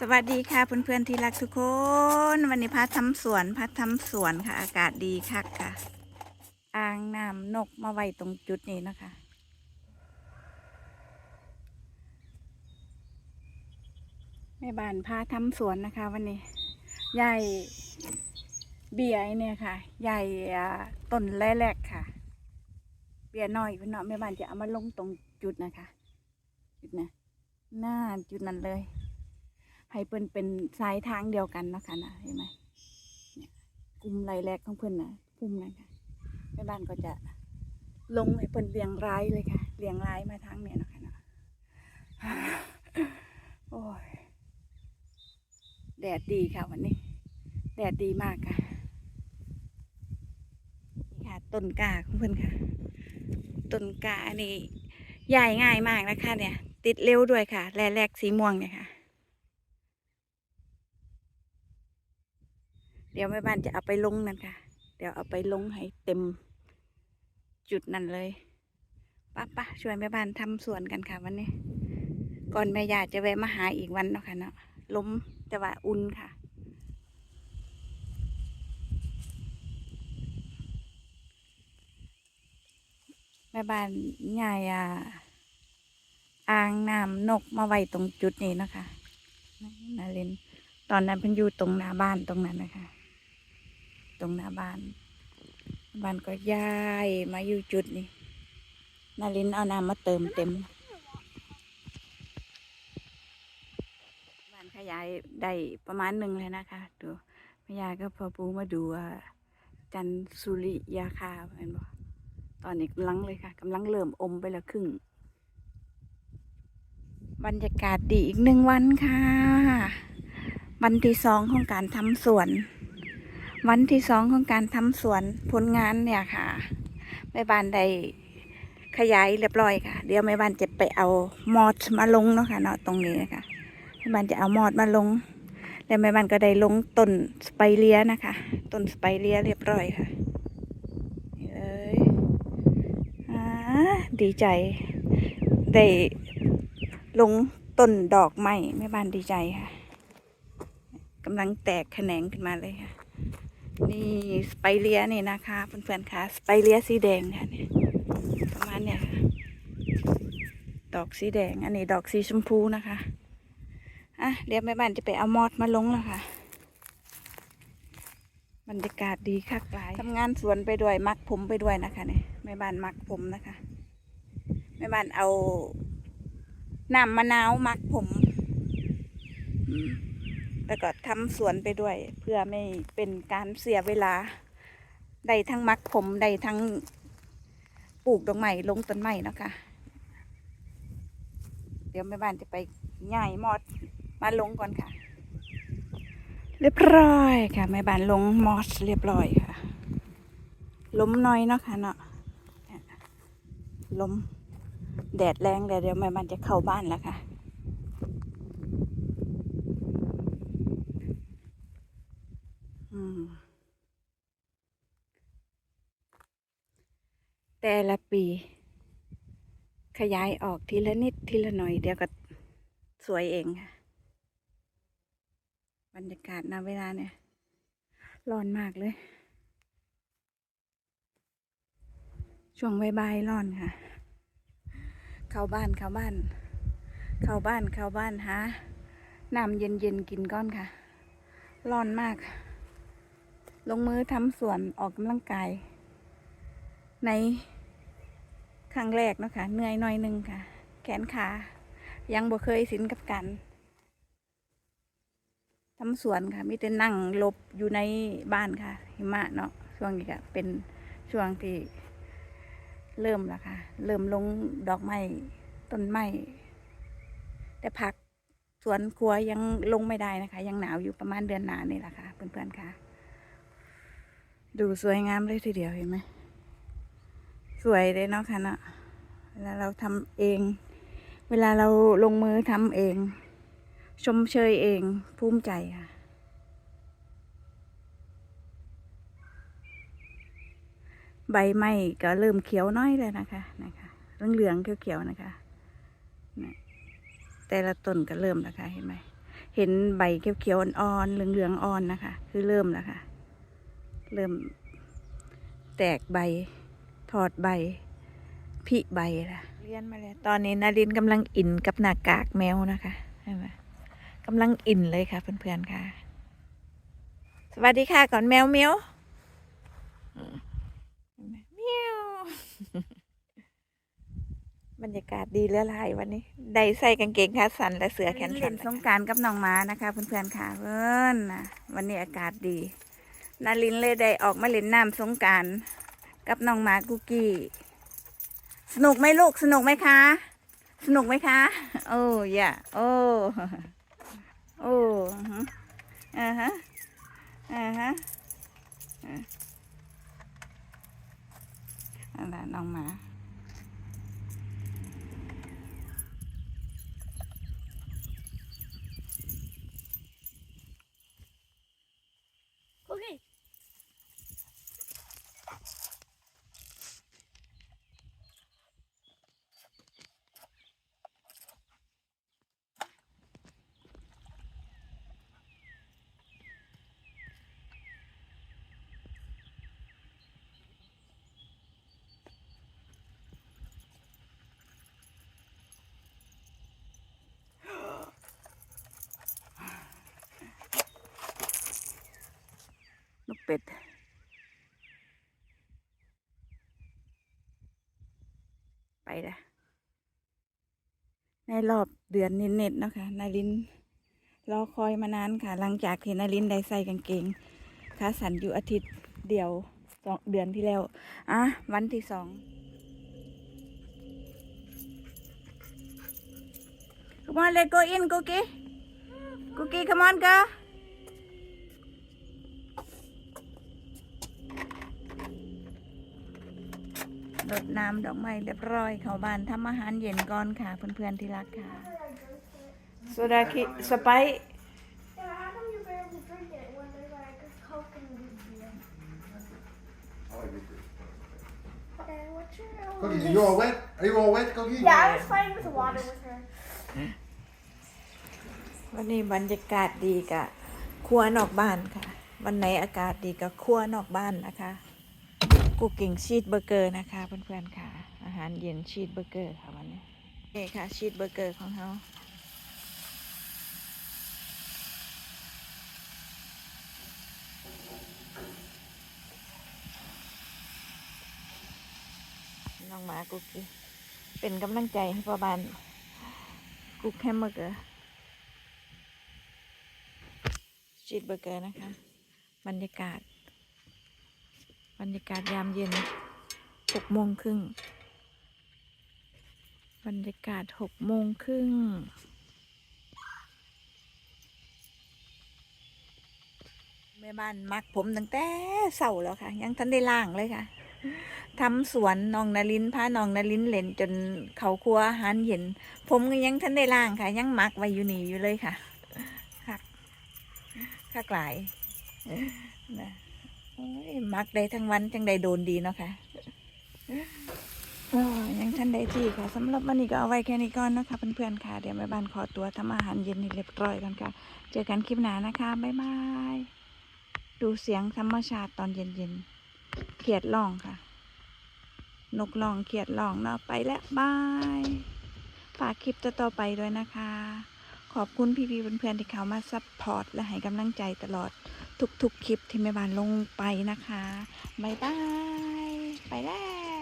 สวัสดีค่ะเพื่อนๆที่รักทุกคน วันนี้พัดทำสวนพัดทำสวนค่ะ อากาศดีคักค่ะ อ่างน้ำนกมาไว้ตรงจุดนี้นะคะ แม่บ้านพาทำสวนนะคะ วันนี้ใหญ่เบียเนี่ยค่ะ ใหญ่ต้นแรกๆค่ะ เบียน้อยพี่น้องแม่บ้านจะเอามาลงตรงจุดนะคะ จุดนะหน้าจุดนั้นเลย ให้เพิ่นเป็นสายทางเดียวกันเนาะคะนะเห็นไหมเนี่ยกลุ่มไรแรกของเพิ่นนะกลุ่มนั้นค่ะแม่บ้านก็จะลงให้เพิ่นเรียงรายเลยค่ะเรียงรายมาทางเนี่ยนะคะนะโอ้ยแดดดีค่ะวันนี้ แดดดีมากค่ะนี่ค่ะต้นกาของเพิ่อนค่ะต้นกาอันนี้ใหญ่ง่ายมากนะคะเนี่ย ติดเร็วด้วยค่ะแรแรกสีม่วงเนี่ยค่ะ เดี๋ยวแม่บ้านจะเอาไปลงนั่นค่ะ เดี๋ยวเอาไปลงให้เต็มจุดนั่นเลยป้าป้าช่วยแม่บ้านทำสวนกันค่ะวันนี้ ก่อนแม่ยาจะแวะมาหาอีกวันเนาะค่ะเนาะล้มแต่ว่าอุ่นค่ะ แม่บ้านใหญ่อะอ่างน้ำนกมาไว้ตรงจุดนี้นะคะนาเรนตอนนั้นเพิ่นอยู่ตรงหน้าบ้านตรงนั้นนะคะ ตรงหน้าบ้าน บ้านก็ย้ายมาอยู่จุดนี้นารินเอาน้ำมาเติมเต็ม บ้านขยายได้ประมาณหนึ่งเลยนะคะดูแม่ยายก็พอปูมาดูจันสุริยาคาเห็นบ่ตอนนี้กำลังเลยค่ะกำลังเริ่มอมไปละครึ่ง บรรยากาศดีอีกหนึ่งวันค่ะ วันที่สองของการทำสวน วันที่สองของการทำสวนผลงานเนี่ยค่ะแม่บ้านได้ขยายเรียบร้อยค่ะ เดี๋ยวแม่บ้านจะไปเอามอดมาลงเนาะค่ะเนาะตรงนี้นะคะแม่บ้านจะเอามอดมาลง แล้วแม่บ้านก็ได้ลงต้นสไปเลียนะคะต้นสไปเลียเรียบร้อยค่ะนี่เลยอดีใจ ได้ลงต้นดอกไม้แม่บ้านดีใจค่ะกำลังแตกแขนงขึ้นมาเลยค่ะ นี่สไปเลียนี่นะคะเพื่อนๆค่ะสไปเลียสีแดงค่ะเนี่ยประมาณเนี่ยค่ะดอกสีแดง อันนี้ดอกสีชมพูนะคะอะเดี๋ยวแม่บ้านจะไปเอามอดมาลงแล้วค่ะบรรยากาศดีคักหลายทำงานสวนไปด้วยมักผมไปด้วยนะคะเนี่ยแม่บ้านมักผมนะคะแม่บ้านเอาน้ำมะนาวมักผม อืม แล้วก็ทำสวนไปด้วย เพื่อไม่เป็นการเสียเวลา ได้ทั้งมักผมได้ทั้งปลูกดอกไม้ลงต้นไม้นะคะ เดี๋ยวแม่บ้านจะไปย่ายมอดมาลงก่อนค่ะ เรียบร้อยค่ะแม่บ้านลงมอสเรียบร้อยค่ะ ล้มน้อยเนาะค่ะเนาะล้มแดดแรงเลยเดี๋ยวแม่บ้านจะเข้าบ้านแล้วค่ะ อืม แต่ละปี ขยายออกทีละนิดทีละหน่อยเดี๋ยวก็สวยเองค่ะ บรรยากาศณเวลาเนี่ย ร้อนมากเลย ช่วงใบ่ายๆร้อนค่ะ เข้าบ้านเข้าบ้าน เข้าบ้านเข้าบ้านหาน้ำเย็นๆกินก้อนค่ะ ร้อนมาก ลงมือทำสวนออกกำลังกายใน ครั้งแรกเนาะคะเหนื่อยหน่อยหนึงค่ะ แขนขา ยังบ่เคยสินกับกันทำสวนค่ะมีแต่นั่งหลบอยู่ในบ้านค่ะ หิมะเนาะช่วงนี้ก็เป็นช่วงที่เริ่มแล้วค่ะ เริ่มลงดอกไม้ต้นไม้แต่ผักสวนครัวยังลงไม่ได้นะคะ ยังหนาวอยู่ประมาณเดือนหนานี่แหละค่ะเพื่อนๆค่ะ ดูสวยงามเลยทีเดียวเห็นไหม สวยเลยเนาะค่ะเนาะเวลาเราทำเอง เวลาเราลงมือทำเอง ชมเชยเองภูมิใจค่ะ ใบไม้ก็เริ่มเขียวน้อยเลยนะคะนะคะเหลืองๆเขียวๆนะคะนะแต่ละต้นก็เริ่มแล้วค่ะเห็นไหมเห็นใบเขียวๆอ่อนๆเหลืองๆอ่อนนะคะ คือเริ่มแล้วค่ะ เริ่มแตกใบ ถอดใบพิใบละเรียนมาแล้วตอนนี้นารินกำลังอินกับหน้ากากแมวนะคะใช่ไหมกำลังอินเลยค่ะเพื่อนๆค่ะ สวัสดีค่ะก่อนแมวเมียวเมียวบรรยากาศดีเหลือหลายวันนี้ ได้ใส่กางเกงขาสั้นและเสือแขนสั้นสงการกับน้องม้านะคะเพื่อนๆค่ะเพื่อนนะวันนี้อากาศดี นารินเลยได้ออกมาเล่นน้ำสงกราร กับน้องหมากุกกี้ สนุกไหมลูกสนุกไหมคะ สนุกไหมคะ โอ้ยะโอ้โอ้อ่าฮะอ่าฮะอ่าอะไรน้องหมา Okay. ลูกเป็ด ไปละในรอบเดือนนิดๆเนาะค่ะนารินรอคอยมานานค่ะ หลังจากที่นารินได้ใส่กางเกงขาสันอยู่อาทิตย์เดียวสองเดือนที่แล้ว อะ วันที่สอง Come on, let's go in, Cookie. Cookie, come on, go. รดน้ำดอกไม้เรียบร้อยเข้าบ้านทำอาหารเย็นก่อนค่ะ เพื่อนๆที่รักค่ะโซดาคิสไปซ์ Yeah, how come you barely drink it when there's like a Coke and beer? And what's your Cookie, are you all wet? Are you all wet, Cookie? Yeah, I was playing with water with her. วันนี้บรรยากาศดีกะครัวนอกบ้านค่ะ วันไหนอากาศดีก็ครัวนอกบ้านนะคะ กูกิ่งชีสเบอร์เกอร์นะคะเพื่อนๆค่ะ อาหารเย็นชีสเบอร์เกอร์ค่ะวันนี้นี่ค่ะชีสเบอร์เกอร์ของเขาน้องหมากุกกี้เป็นกำลังใจให้พ่อบ้านกุ๊กแฮมเบอร์เกอร์ชีสเบอร์เกอร์นะคะ บรรยากาศ บรรยากาศยามเย็นหกโมงครึ่งบรรยากาศหกโมงครึ่งแม่บ้านมักผมตั้งแต่เสาแล้วค่ะ ยังทันได้ล่างเลยค่ะทำสวนน้องนารินพาน้องนารินเล่นจนเขาครัวอาหารเย็น ผมก็ยังทันได้ล่างค่ะ ยังมักไว้อยู่นี่อยู่เลยค่ะคักคักหลายนะ มักได้ทั้งวันจังได้โดนดีเนาะค่ะยังทันได้ที่ค่ะสำหรับวันนี้ก็เอาไว้แค่นี้ก่อนนะคะเพื่อนๆค่ะ เดี๋ยวแม่บ้านขอตัวทำอาหารเย็นให้เรียบร้อยกันค่ะ เจอกันคลิปหน้านะคะบ๊ายบายดูเสียงธรรมชาติตอนเย็นๆเขียดร้องค่ะ นกร้องเขียดร้องเนาะไปแล้วบายฝากคลิปต่อๆไปด้วยนะคะ ขอบคุณพี่ๆเพื่อนๆที่เข้ามาซัพพอร์ตและให้กำลังใจตลอด ทุกๆคลิปที่แม่บ้านลงไปนะคะ บ๊ายบาย ไปแล้ว